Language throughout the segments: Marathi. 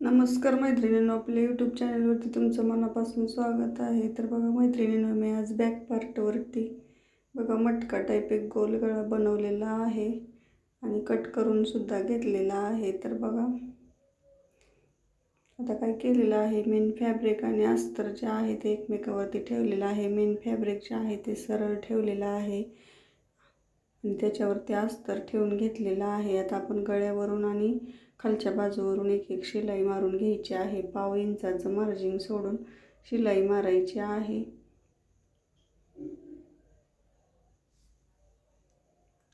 नमस्कार मैत्रिणींनो आपल्या यूट्यूब चॅनलवरती तुमचं मनापासून स्वागत आहे. तर बघा मैत्रिणींनो मी आज बॅक पार्टवरती बघा मटका टाईप एक गोल गळा बनवलेला आहे आणि कट करूनसुद्धा घेतलेला आहे. तर बघा आता काय केलेलं आहे? मेन फॅब्रिक आणि अस्तर जे आहे ते एकमेकावरती ठेवलेलं आहे. मेन फॅब्रिक जे आहे ते सरळ ठेवलेलं आहे. आणि त्याच्यावरती अस्तर ठेवून घेतलेलं आहे. आता आपण गळ्यावरून आणि खालच्या बाजूवरून एक एक शिलाई मारून घ्यायची आहे. पाव इंचाचं मार्जिन सोडून शिलाई मारायची आहे.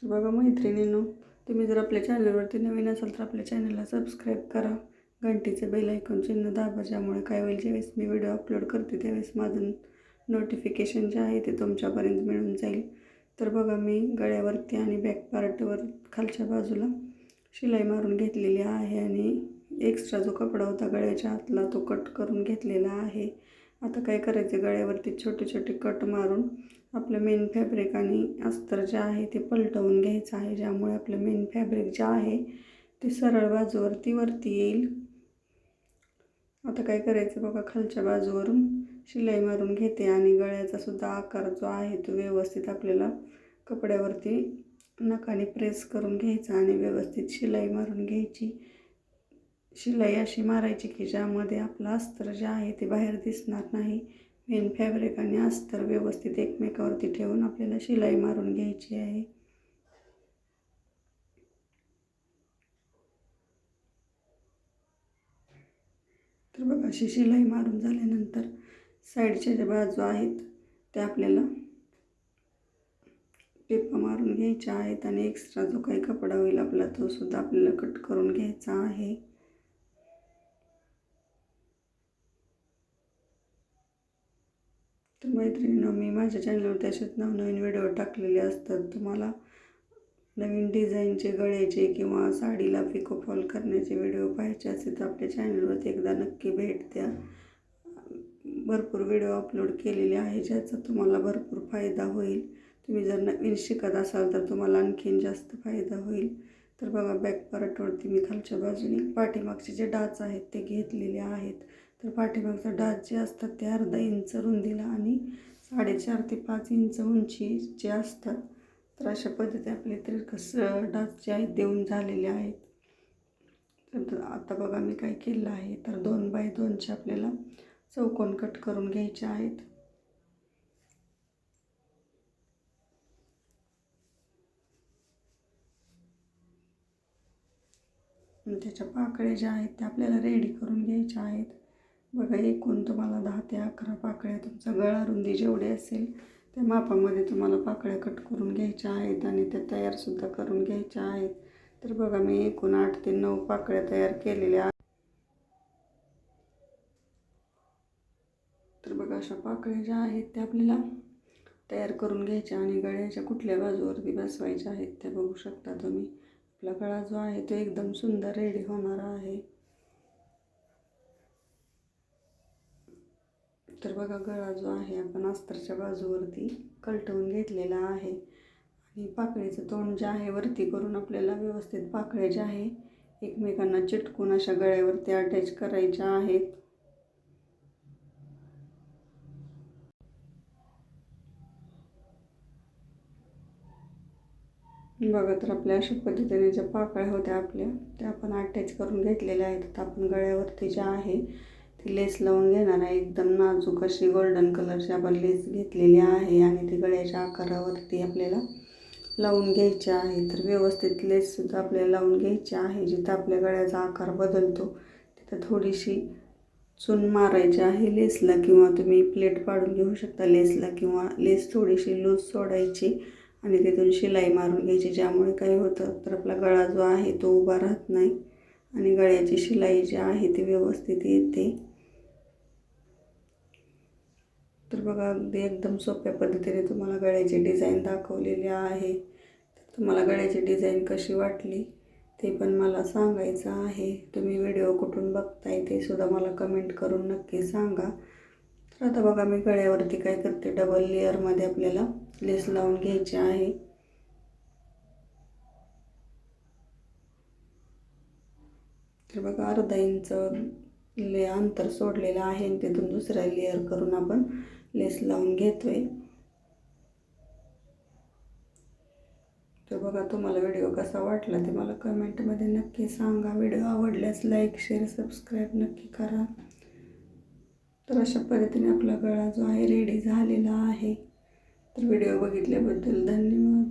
बघा मैत्रिणीनो तुम्ही जर आपल्या चॅनलवरती नवीन असाल तर आपल्या चॅनलला सबस्क्राईब करा. घंटीचे बेल ऐकून चिन्ह दाबा ज्यामुळे काय होईल ज्यावेळेस मी व्हिडिओ अपलोड करते त्यावेळेस माझं नोटिफिकेशन जे आहे ते तुमच्यापर्यंत मिळून जाईल. तर बघा मी गळ्यावरती आणि बॅक पार्टवर खालच्या बाजूला शिलाई मारून घेतलेली आहे आणि एक्स्ट्रा जो कपडा होता गळ्याच्या आतला तो कट करून घेतलेला आहे. आता काय करायचं? गळ्यावरती छोटे छोटे कट मारून आपलं मेन फॅब्रिक आणि अस्तर जे आहे ते पलटवून घ्यायचं आहे. ज्यामुळे आपलं मेन फॅब्रिक जे आहे ते सरळ बाजूवरती वरती येईल. आता काय करायचं बघा? खालच्या बाजूवरून शिलाई मारून घेते आणि गळ्याचा सुद्धा आकार जो आहे तो व्यवस्थित आपल्याला कपड्यावरती नखाने प्रेस करून घ्यायचा आणि व्यवस्थित शिलाई मारून घ्यायची. शिलाई अशी मारायची की ज्यामध्ये आपलं अस्तर जे आहे ते बाहेर दिसणार नाही. मेन फॅब्रिक आणि अस्तर व्यवस्थित एकमेकावरती ठेवून आपल्याला शिलाई मारून घ्यायची आहे. तर बघा अशी शिलाई मारून झाल्यानंतर साईडच्या ज्या बाजू आहेत त्या आपल्याला टिप्पा मारून घ्यायच्या आहेत आणि एक्स्ट्रा जो काही कपडा होईल आपला तो सुद्धा आपल्याला कट करून घ्यायचा आहे. तर मैत्रिणीनं मी माझ्या चॅनलवर त्याच्यात नवनवीन व्हिडिओ टाकलेले असतात. तुम्हाला नवीन डिझाईनचे गळ्याचे किंवा साडीला पिको फॉल करण्याचे व्हिडिओ पाहायचे असेल तर आपल्या चॅनलवरती एकदा नक्की भेट द्या. भरपूर व्हिडिओ अपलोड केलेले आहे ज्याचा तुम्हाला भरपूर फायदा होईल. तुम्ही जर नवीन शिकत असाल तर तुम्हाला आणखीन जास्त फायदा होईल. तर बघा बॅक पार्टवरती मी खालच्या बाजूने पाठीमागचे जे डाच आहेत ते घेतलेले आहेत. तर पाठीमागचा डाच जे असतात ते अर्धा इंच रुंदीला आणि साडेचार ते पाच इंच उंची जे असतात तर अशा पद्धती आपले तर कसं डाच जे आहेत देऊन झालेले आहेत. तर आता बघा मी काय केलं आहे. तर दोन बाय दोनचे आपल्याला चौकोन कट करून घ्यायचे आहेत आणि त्याच्या पाकळ्या ज्या आहेत त्या आपल्याला रेडी करून घ्यायच्या आहेत. बघा एकूण तुम्हाला दहा ते अकरा पाकळ्या तुमचा गळा रुंदी जेवढी असेल त्या मापामध्ये तुम्हाला पाकळ्या कट करून घ्यायच्या आहेत आणि त्या तयारसुद्धा करून घ्यायच्या आहेत. तर बघा मी एकूण आठ ते नऊ पाकळ्या तयार केलेल्या तर बघा अशा पाकळ्या ज्या आहेत त्या आपल्याला तयार करून घ्यायच्या आणि गळ्याच्या कुठल्या बाजूवरती बसवायच्या आहेत त्या बघू शकता तुम्ही. आपला गळा जो आहे तो एकदम सुंदर रेडी होणारा आहे. तर बघा गळा जो आहे आपण अस्तरच्या बाजूवरती कलटवून घेतलेला आहे. आणि पाकळीचं तोंड जे आहे वरती करून आपल्याला व्यवस्थित पाकळ्या ज्या आहे एकमेकांना चिटकून अशा गळ्यावरती अटॅच करायच्या आहेत. बघा तर आपल्या अशा पद्धतीने ज्या पाकळ्या होत्या आपल्या त्या आपण अटॅच करून घेतलेल्या आहेत. आता आपण गळ्यावरती ज्या आहे ती लेस लावून घेणार आहे. एकदम नाजूक अशी गोल्डन कलरची आपण लेस घेतलेली आहे आणि ती गळ्याच्या आकारावरती आपल्याला लावून घ्यायची आहे. तर व्यवस्थित लेससुद्धा आपल्याला लावून घ्यायची आहे. जिथं आपल्या गळ्याचा आकार बदलतो तिथं थोडीशी चून मारायची आहे लेसला किंवा तुम्ही प्लेट पाडून घेऊ शकता लेसला किंवा लेस थोडीशी लूज सोडायची. आणि तिथून शिलाई मारून घ्यायची. ज्यामुळे काय होतं तर आपला गळा जो आहे तो उभा राहत नाही आणि गळ्याची शिलाई जी आहे ती व्यवस्थित येते. तर बघा अगदी एकदम सोप्या पद्धतीने तुम्हाला गळ्याची डिझाईन दाखवलेली आहे. तर तुम्हाला गळ्याची डिझाईन कशी वाटली ते पण मला सांगायचं आहे. तुम्ही व्हिडिओ कुठून बघताय ते सुद्धा मला कमेंट करून नक्की सांगा. आता बघा मी गळ्यावरती काय करते. डबल लेअरमध्ये आपल्याला लेस लावून घ्यायची आहे. तर बघा अर्धा इंच ले अंतर सोडलेलं आहे आणि तिथून दुसरा लेअर करून आपण लेस लावून घेतोय. तर बघा तुम्हाला व्हिडिओ कसा वाटला ते मला कमेंटमध्ये नक्की सांगा. व्हिडिओ आवडल्यास लाईक शेअर सबस्क्राईब नक्की करा. तर अशा पद्धतीने आपला गळा जो आहे रेडी झालेला आहे. तर व्हिडिओ बघितल्याबद्दल धन्यवाद.